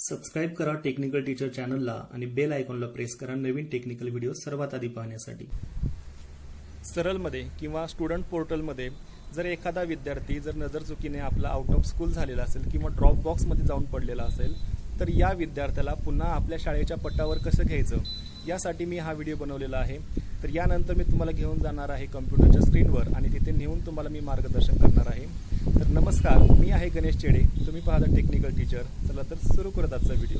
Subscribe करा technical teacher चॅनलला आणि बेल आयकॉनला प्रेस करा नवीन टेक्निकल व्हिडिओ सर्वात आधी पाहण्यासाठी. सरलमध्ये किंवा स्टुडंट पोर्टलमध्ये जर एखादा विद्यार्थी जर नजर चुकीने आपला आउट ऑफ स्कूल झालेला असेल किंवा ड्रॉप बॉक्समध्ये जाऊन पडलेला असेल तर या विद्यार्थ्याला पुन्हा आपल्या शाळेच्या पट्टावर कसं घ्यायचं? यासाठी मी हा व्हिडिओ बनवलेला आहे. तर यानंतर मी तुम्हाला घेऊन जाणार आहे कम्प्युटरच्या स्क्रीनवर आणि तिथे नेऊन तुम्हाला मी मार्गदर्शन करणार आहे. तर नमस्कार मी आहे गणेश चेडे. तुम्ही पाहता टेक्निकल टीचर चला तर सुरू करत आजचा व्हिडिओ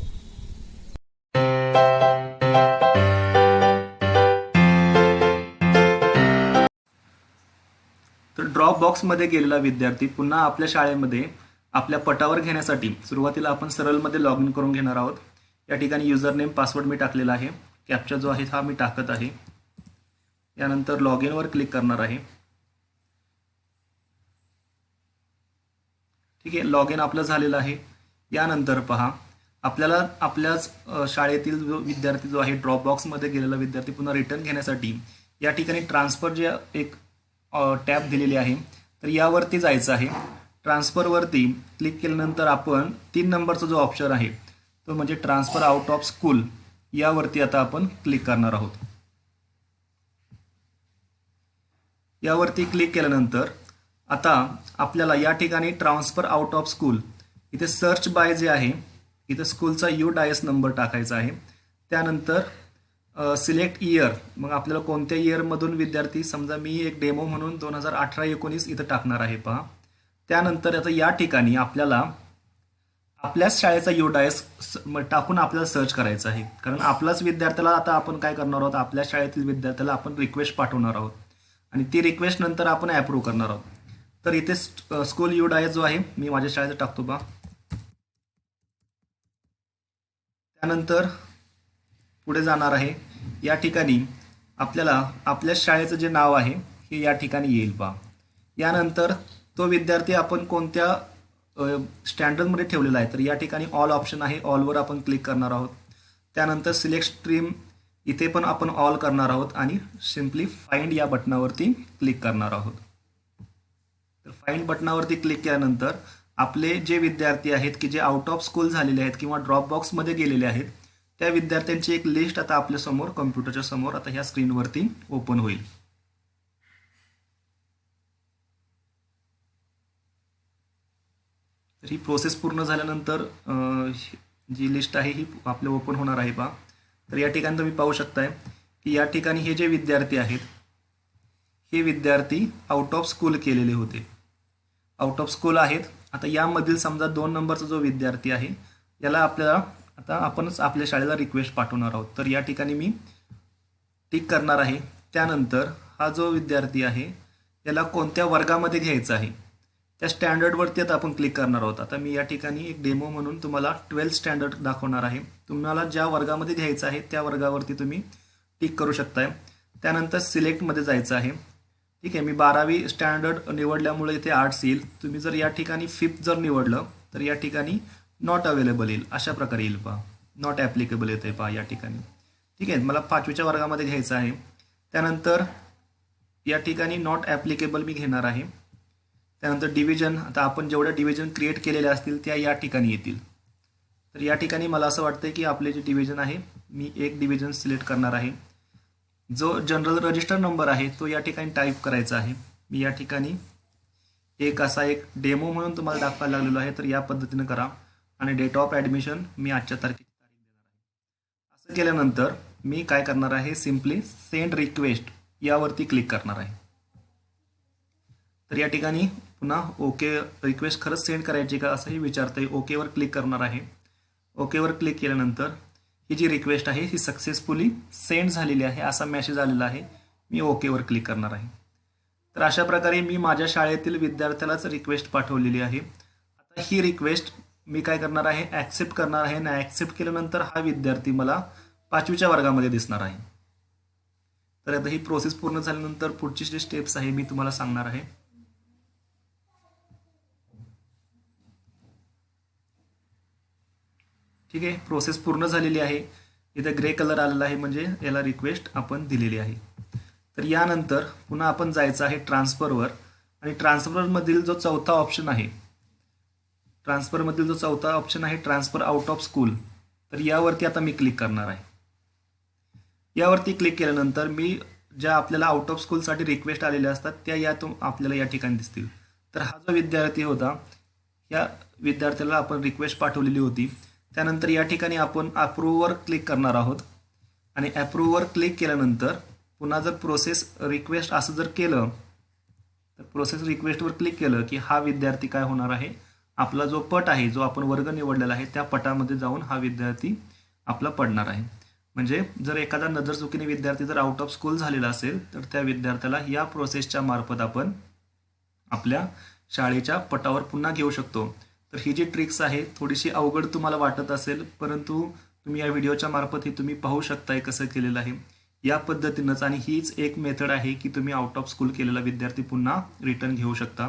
तर ड्रॉप बॉक्समध्ये गेलेला विद्यार्थी पुन्हा आपल्या शाळेमध्ये आपल्या पटावर घेण्यासाठी सुरुवातीला आपण सरळमध्ये लॉग इन करून घेणार आहोत. या ठिकाणी युजर नेम पासवर्ड मी टाकलेला आहे. कॅप्चा जो आहे हा मी टाकत आहे. यानंतर लॉग इनवर क्लिक करणार आहे. ठीक आहे? लॉग इन आपलं झालेलं आहे. यानंतर पहा. आपल्याला आपल्याच शाळेतील जो विद्यार्थी जो आहे ड्रॉप बॉक्समध्ये गेलेला विद्यार्थी पुन्हा रिटर्न घेण्यासाठी या ठिकाणी ट्रान्सफर जे एक टॅब दिलेली आहे तर यावरती जायचं आहे. ट्रान्सफरवरती क्लिक केल्यानंतर आपण तीन नंबरचा जो ऑप्शन आहे तो म्हणजे ट्रान्सफर आउट ऑफ स्कूल यावरती आता आपण क्लिक करणार आहोत. यावरती क्लिक केल्यानंतर आता आपल्याला या ठिकाणी ट्रान्सफर आउट ऑफ स्कूल इथे सर्च बाय जे आहे इथे स्कूलचा यू डायस नंबर टाकायचा आहे. त्यानंतर सिलेक्ट इयर मग आपल्याला कोणत्या इयरमधून विद्यार्थी समजा मी एक डेमो म्हणून दोन हजार अठरा एकोणीस इथं टाकणार आहे पहा. त्यानंतर आता या ठिकाणी आपल्याला आपल्याच शाळेचा यू डायस टाकून आपल्याला सर्च करायचं आहे. कारण आपल्याच विद्यार्थ्याला आता आपण काय करणार आहोत? आपल्या शाळेतील विद्यार्थ्याला आपण रिक्वेस्ट पाठवणार आहोत. आणि ती रिक्वेस्ट नंतर आपण अप्रूव्ह करणार आहोत. तर इथे स्कूल यू डायस जो आहे मी माझ्या शाळेचा टाकतो बा. त्यानंतर पुढे जाणार आहे. या ठिकाणी आपल्याला आपल्या शाळेचं जे नाव आहे हे या ठिकाणी येईल बा. यानंतर तो विद्यार्थी आपण कोणत्या स्टँडर्डमध्ये ठेवलेला आहे तर या ठिकाणी ऑल ऑप्शन आहे ऑलवर आपण क्लिक करणार आहोत. त्यानंतर सिलेक्ट स्ट्रीम इथे पण आपण ऑल करणार आहोत आणि सिम्पली फाइंड या बटनावरती क्लिक करणार आहोत. फाईल बटनावरती क्लिक केल्यानंतर आपले जे विद्यार्थी आहेत की जे आउट ऑफ स्कूल झालेले आहेत किंवा ड्रॉप बॉक्समध्ये गेलेले आहेत त्या विद्यार्थ्यांची एक लिस्ट आता आपल्यासमोर कम्प्युटरच्या समोर आता ह्या स्क्रीनवरती ओपन होईल. तर ही प्रोसेस पूर्ण झाल्यानंतर जी लिस्ट आहे ही आपल्या ओपन होणार आहे पहा. तर या ठिकाणी तुम्ही पाहू शकताय की या ठिकाणी हे जे विद्यार्थी आहेत हे विद्यार्थी आउट ऑफ स्कूल केलेले होते. आउट ऑफ स्कूल आहेत. आता यामधील समजा दोन नंबरचा जो विद्यार्थी आहे याला आपल्याला आता आपणच आपल्या शाळेला रिक्वेस्ट पाठवणार आहोत. तर या ठिकाणी मी टिक करणार आहे. त्यानंतर हा जो विद्यार्थी आहे याला कोणत्या वर्गामध्ये घ्यायचा आहे? त्या स्टँडर्डवरती आता आपण क्लिक करणार आहोत. आता मी या ठिकाणी एक डेमो म्हणून तुम्हाला ट्वेल्थ स्टँडर्ड दाखवणार आहे. तुम्हाला ज्या वर्गामध्ये घ्यायचं आहे त्या वर्गावरती तुम्ही टिक करू शकताय. त्यानंतर सिलेक्टमध्ये जायचं आहे. ठीक आहे मी बारावी स्टँडर्ड निवडल्यामुळे इथे आर्ट्स येईल तुम्ही जर या ठिकाणी फिफ्थ जर निवडलं तर या ठिकाणी नॉट अवेलेबल येईल. अशा प्रकारे येईल पहा. नॉट ॲप्लिकेबल येते पहा या ठिकाणी. ठीक आहे मला पाचवीच्या वर्गामध्ये घ्यायचं आहे. त्यानंतर या ठिकाणी नॉट ॲप्लिकेबल मी घेणार आहे. त्यानंतर डिव्हिजन आता आपण जेवढ्या डिव्हिजन क्रिएट केलेल्या असतील त्या या ठिकाणी येतील. तर या ठिकाणी मला असं वाटतं की आपले जे डिव्हिजन आहे मी एक डिव्हिजन सिलेक्ट करणार आहे. जो जनरल रजिस्टर नंबर आहे तो या ठिकाणी टाईप करायचा आहे. मी या ठिकाणी एक असा एक डेमो म्हणून तुम्हाला दाखवायला लागलेलो आहे तर या पद्धतीनं करा. आणि डेट ऑफ ॲडमिशन मी आजच्या तारखेची तारीख देणार आहे. असं केल्यानंतर मी काय करणार आहे सिम्पली सेंड रिक्वेस्ट यावरती क्लिक करणार आहे. तर या ठिकाणी पुन्हा ओके रिक्वेस्ट खरंच सेंड करायची का असंही विचारतंय. ओकेवर क्लिक करणार आहे. ओकेवर क्लिक केल्यानंतर ही जी रिक्वेस्ट आहे ही सक्सेसफुली सेंड झालेली आहे असा मेसेज आलेला आहे. मी ओकेवर क्लिक करणार आहे. तर अशा प्रकारे मी माझ्या शाळेतील विद्यार्थ्यालाच रिक्वेस्ट पाठवलेली आहे. आता ही रिक्वेस्ट मी काय करणार आहे ॲक्सेप्ट करणार आहे. आणि ॲक्सेप्ट केल्यानंतर हा विद्यार्थी मला पाचवीच्या वर्गामध्ये दिसणार आहे. तर आता ही प्रोसेस पूर्ण झाल्यानंतर पुढची जी स्टेप्स आहे मी तुम्हाला सांगणार आहे. ठीक आहे? प्रोसेस पूर्ण झालेली आहे. इथे ग्रे कलर आलेला आहे म्हणजे याला रिक्वेस्ट आपण दिलेली आहे. तर यानंतर पुन्हा आपण जायचं आहे ट्रान्सफरवर आणि ट्रान्सफरमधील जो चौथा ऑप्शन आहे ट्रान्सफरमधील जो चौथा ऑप्शन आहे ट्रान्सफर आउट ऑफ स्कूल तर यावरती आता मी क्लिक करणार आहे. यावरती क्लिक केल्यानंतर मी ज्या आपल्याला आउट ऑफ स्कूलसाठी रिक्वेस्ट आलेल्या असतात त्या यातून आपल्याला या ठिकाणी दिसतील. तर हा जो विद्यार्थी होता या विद्यार्थ्याला आपण रिक्वेस्ट पाठवलेली होती. त्यानंतर या ठिकाणी आपण अप्रूव्हवर क्लिक करणार आहोत. आणि अप्रूव्हवर क्लिक केल्यानंतर पुन्हा जर प्रोसेस रिक्वेस्ट असं जर केलं तर प्रोसेस रिक्वेस्टवर क्लिक केलं की हा विद्यार्थी काय होणार आहे? आपला जो पट आहे जो आपण वर्ग निवडलेला आहे त्या पटामध्ये जाऊन हा विद्यार्थी आपला पडणार आहे. म्हणजे जर एखादा नजरचुकीने विद्यार्थी जर आउट ऑफ स्कूल झालेला असेल तर त्या विद्यार्थ्याला या प्रोसेसच्या मार्फत आपण आपल्या शाळेच्या पटावर पुन्हा घेऊ शकतो. तर ही जी ट्रिक्स आहे थोडीशी अवघड तुम्हाला वाटत असेल परंतु तुम्ही या व्हिडिओच्या मार्फत हे तुम्ही पाहू शकताय कसं केलेलं आहे. या पद्धतीनंच आणि हीच एक मेथड आहे की तुम्ही आउट ऑफ स्कूल केलेला विद्यार्थी पुन्हा रिटर्न घेऊ शकता.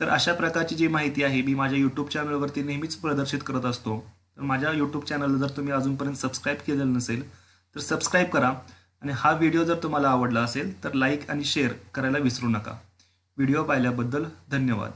तर अशा प्रकारची जी माहिती आहे मी माझ्या यूट्यूब चॅनलवरती नेहमीच प्रदर्शित करत असतो. तर माझ्या यूट्यूब चॅनलला जर तुम्ही अजूनपर्यंत सबस्क्राईब केलेलं नसेल तर सबस्क्राईब करा. आणि हा व्हिडिओ जर तुम्हाला आवडला असेल तर लाईक आणि शेअर करायला विसरू नका. व्हिडिओ पाहिल्याबद्दल धन्यवाद.